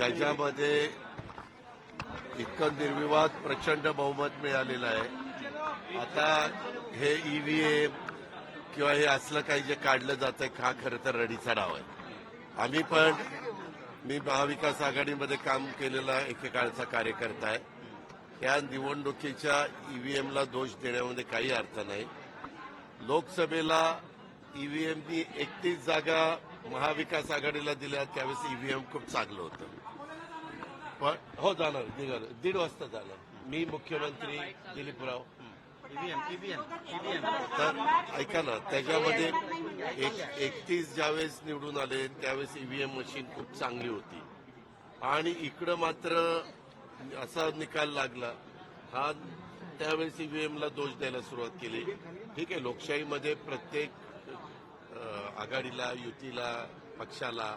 त्याच्यामध्ये इतकं निर्विवाद प्रचंड बहुमत मिळालेलं आहे. आता हे ईव्हीएम किंवा हे असलं काही जे काढलं जातंय हा खरं तर रडीचा डाव आहे. आम्ही पण मी महाविकास आघाडीमध्ये काम केलेला एकेकाळचा कार्यकर्ता आहे. या निवडणुकीच्या ईव्हीएमला दोष देण्यामध्ये काही अर्थ नाही. लोकसभेला ईव्हीएमनी एकतीस जागा महाविकास आघाडीला दिल्या त्यावेळेस ईव्हीएम खूप चांगलं होतं. पण हो जाणार निघालं. दीड वाजता झालं मी मुख्यमंत्री दिलीपराव. तर ऐका ना त्याच्यामध्ये एक एकतीस ज्यावेळेस निवडून आले त्यावेळेस ईव्हीएम मशीन खूप चांगली होती. आणि इकडं मात्र असा निकाल लागला. हा त्यावेळेस ईव्हीएमला दोष द्यायला सुरुवात केली. ठीक आहे लोकशाहीमध्ये प्रत्येक आघाडीला युतीला पक्षाला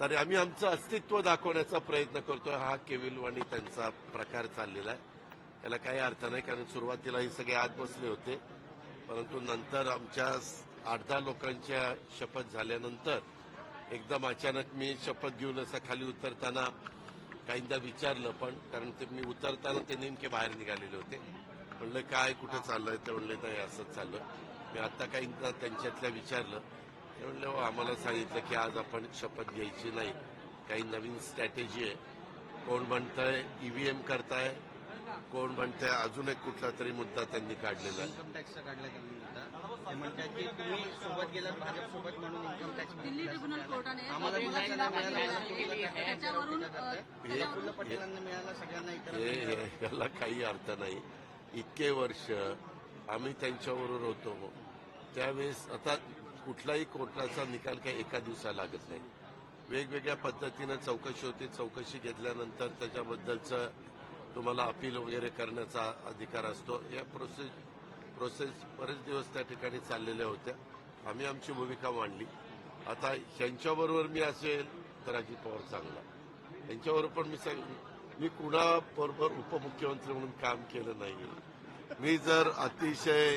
तरी आम्ही आमचं अस्तित्व दाखवण्याचा प्रयत्न करतोय. हा केविलवाणी त्यांचा प्रकार चाललेला आहे. याला काही अर्थ नाही कारण सुरुवातीला हे सगळे आत बसले होते. परंतु नंतर आमच्या आठ दहा लोकांच्या शपथ झाल्यानंतर एकदम अचानक मी शपथ घेऊन असं खाली उतरताना काहींदा विचारलं पण कारण ते मी उतरताना ते नेमके बाहेर निघालेले होते. म्हणलं काय कुठं चाललंय? ते म्हणले नाही असंच चाललं मी आता काहींदा त्यांच्यातल्या विचारलं. म्हणले "हो, आम्हाला सांगितलं की आज आपण शपथ घ्यायची नाही. काही नवीन स्ट्रॅटेजी आहे. कोण म्हणतंय? ईव्हीएम करताय. कोण म्हणतंय? अजून एक कुठला तरी मुद्दा त्यांनी काढलेला आहे. इन्कम टॅक्सचा काढला त्यांनी मुद्दा. ते म्हणतात की तुम्ही सोबत गेलात भाजप सोबत म्हणून इन्कम टॅक्स दिल्ली ट्रिब्युनल कोर्टाने आम्हाला प्रफुल्ल दिल्लीला सिन्हा मिळाला, पाटील मिळाला. त्याच्यावरून अ, प्रफुल्ल पटेलांना मिळाला सगळ्यांना इतर याला काही अर्थ नाही. इतके वर्ष आम्ही त्यांच्याबरोबर होतो. त्यावेळेस आता कुठलाही कोर्टाचा निकाल काही एका दिवसा लागत नाही. वेगवेगळ्या पद्धतीनं चौकशी होते. चौकशी घेतल्यानंतर त्याच्याबद्दलचं तुम्हाला अपील वगैरे करण्याचा अधिकार असतो. या प्रोसेस प्रोसेस बरेच दिवस त्या ठिकाणी चाललेल्या होत्या. आम्ही आमची भूमिका मांडली. आता ह्यांच्याबरोबर मी असेल तर अजित पवार चांगला. यांच्याबरोबर पण मी मी कुणाबरोबर उपमुख्यमंत्री म्हणून काम केलं नाही मी जर अतिशय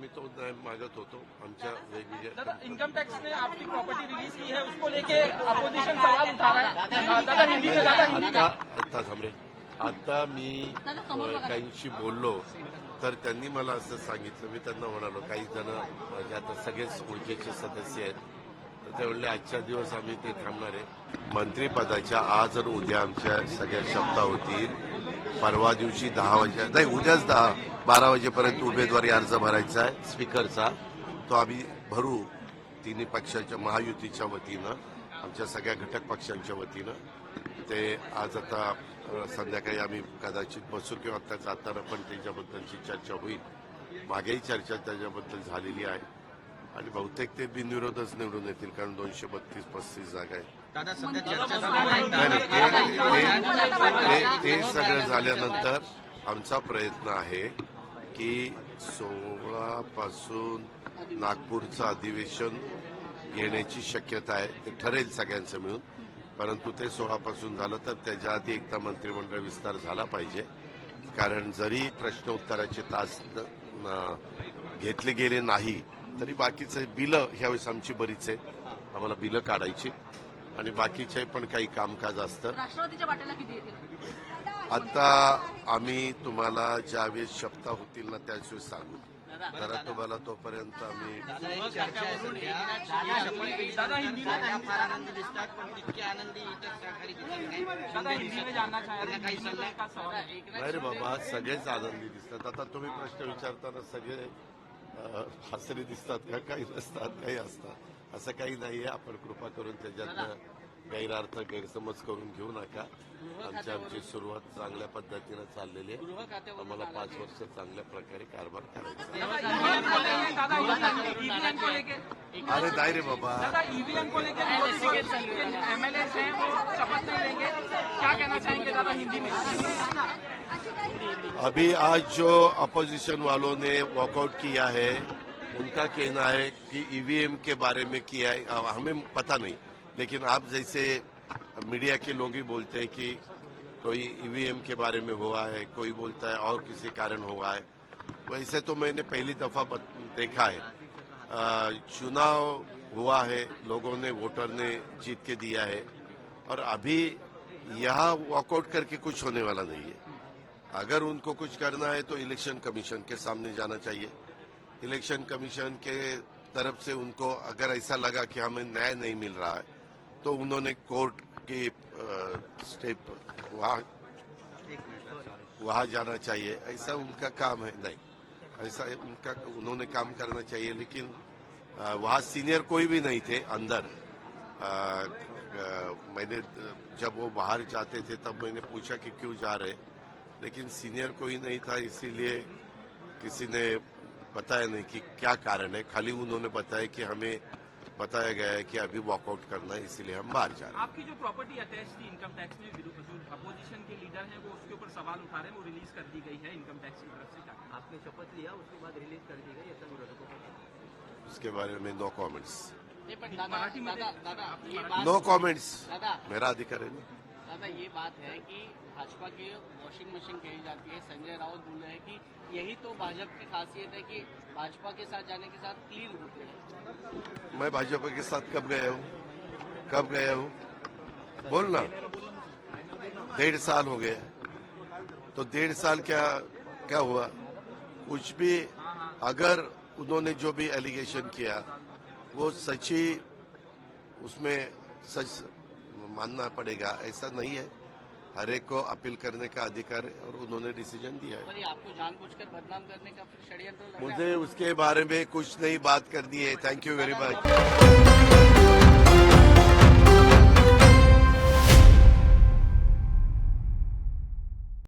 मी तो न्याय मागत होतो. आमच्या वेगवेगळ्या दादा इनकम टैक्स ने आपकी प्रॉपर्टी रिलीज की है उसको लेके अपोजिशन सवाल उठा रहा है। दादा हिंदी में दादा हिंदी में। आता थांबरे आता मी काहींशी बोललो तर त्यांनी मला असं सांगितलं. मी त्यांना म्हणालो काही जण माझे आता सगळेच ओळखीचे सदस्य आहेत. तर ते म्हणले आजच्या दिवस आम्ही ते थांबणार आहे. मंत्रिपदाच्या आज आणि उद्या आमच्या सगळ्या शब्दा होतील. परवा दिवशी दहा वाजे नाही उद्याच दहा बारा वाजेपर्यंत उमेदवारी अर्ज भरायचा आहे स्पीकरचा. तो आम्ही भरू तिन्ही पक्षाच्या महायुतीच्या वतीनं आमच्या सगळ्या घटक पक्षांच्या वतीनं. ते आज आता संध्याकाळी आम्ही कदाचित बसू किंवा आता जाताना पण त्याच्याबद्दलची चर्चा होईल. मागेही चर्चा त्याच्याबद्दल झालेली आहे. आणि बहुतेक ते बिनविरोधच निवडून येतील कारण दोनशे बत्तीस पस्तीस जागा आहे दादा सध्या चर्चा सुरू आहे नाही, नाही, ते- ते- ते ते सगळं झाल्यानंतर आमचा प्रयत्न आहे की सोळा पासून नागपूरचं अधिवेशन घेण्याची शक्यता आहे ते ठरेल सगळ्यांचं मिळून परंतु ते सोळा पासून झालं तर त्याच्या आधी एकदा मंत्रिमंडळ विस्तार झाला पाहिजे कारण जरी प्रश्न उत्तराचे तास न- न- घेतले गेले नाही तरी बाकीचे बिलं ह्यावेळेस आमची बरीच आहेत. आम्हाला बिलं काढायची. आणि बाकीचे पण काही कामकाज असतं. राष्ट्रवादीच्या वाट्याला किती येतील? आता आम्ही तुम्हाला ज्यावेळेस शब्द होतील ना त्याच वेळेस सांगू. जरा तुम्हाला तोपर्यंत आम्ही आहे नाही. बाबा सगळेच आनंदी दिसतात. आता तुम्ही प्रश्न विचारताना सगळे हसरे दिसतात का काही नसतात काही असतात. असं काही नाहीये. आपण कृपा करून त्याच्यातनं गैरार्थ गैरसमज करून घेऊ नका. आमची आमची सुरुवात चांगल्या पद्धतीनं चाललेली आहे. आम्हाला पाच वर्ष चांगल्या प्रकारे कारभार करायचा आहे. दादा ईवीएम को लेके अरे नाही रे बाबा ईवीएम को लेके एमएलए हैं वो शपथ नहीं लेंगे। क्या कहना चाहेंगे दादा हिंदी में? अभी आज जो अपोजिशन वालों ने वॉकआउट किया है उनका कहना है कि ईवीएम के बारे में किया है। हमें पता नहीं लेकिन आप जैसे मीडिया के लोग ही बोलते हैं कि कोई ईवीएम के बारे में हुआ है कोई बोलता है और किसी कारण हुआ है। वैसे तो मैंने पहली दफ़ा देखा है। चुनाव हुआ है लोगों ने वोटर ने जीत के दिया है। और अभी यहाँ वॉकआउट करके कुछ होने वाला नहीं है। अगर उनको कुछ करना है तो इलेक्शन कमीशन के सामने जाना चाहिए। इलेक्शन कमीशन के तरफ़ से उनको अगर ऐसा लगा कि हमें न्याय नहीं मिल रहा है तो उन्होंने कोर्ट के स्टेप वहाँ वहाँ जाना चाहिए। ऐसा उनका काम है नहीं। ऐसा उनका उन्होंने काम करना चाहिए लेकिन वहाँ सीनियर कोई भी नहीं थे अंदर। अ, अ, मैंने जब वो बाहर जाते थे तब मैंने पूछा कि क्यों जा रहे लेकिन सीनियर कोई नहीं था इसीलिए किसी ने बताया नहीं कि क्या कारण है। खाली उन्होंने बताया कि हमें बताया गया है कि अभी वॉकआउट करना है इसीलिए हम बाहर जा रहे हैं। आपकी जो प्रॉपर्टी अटैच थी इनकम टैक्स में अपोजिशन के लीडर हैं वो उसके ऊपर सवाल उठा रहे हैं वो रिलीज़ कर दी गई है इनकम टैक्स की तरफ़? आपने शपथ लिया उसके बाद रिलीज़ कर दी गई ऐसा विरोधकों का? उसके बारे में नो कमेंट्स नो कमेंट्स मेरा अधिकार है दादा ये बात है कि भाजपा की वॉशिंग मशीन कही जाती है संजय राउत बोल रहे हैं कि यही तो भाजपा की खासियत है कि भाजपा के साथ जाने के साथ क्लीन होते हैं। मैं भाजपा के साथ कब गया हूँ? कब गया हूँ? बोलना डेढ़ साल हो गया। तो डेढ़ साल क्या क्या हुआ? कुछ भी अगर उन्होंने जो भी एलिगेशन किया वो सच्ची उसमें सच मानना पड़ेगा। ऐसा नहीं है। हर एक को अपील करने का अधिकार है और उन्होंने डिसीज़न दिया है। आपको जानबूझकर बदनाम करने का षड्यंत्र मुझे उसके बारे में कुछ नहीं बात करनी है। Thank you very much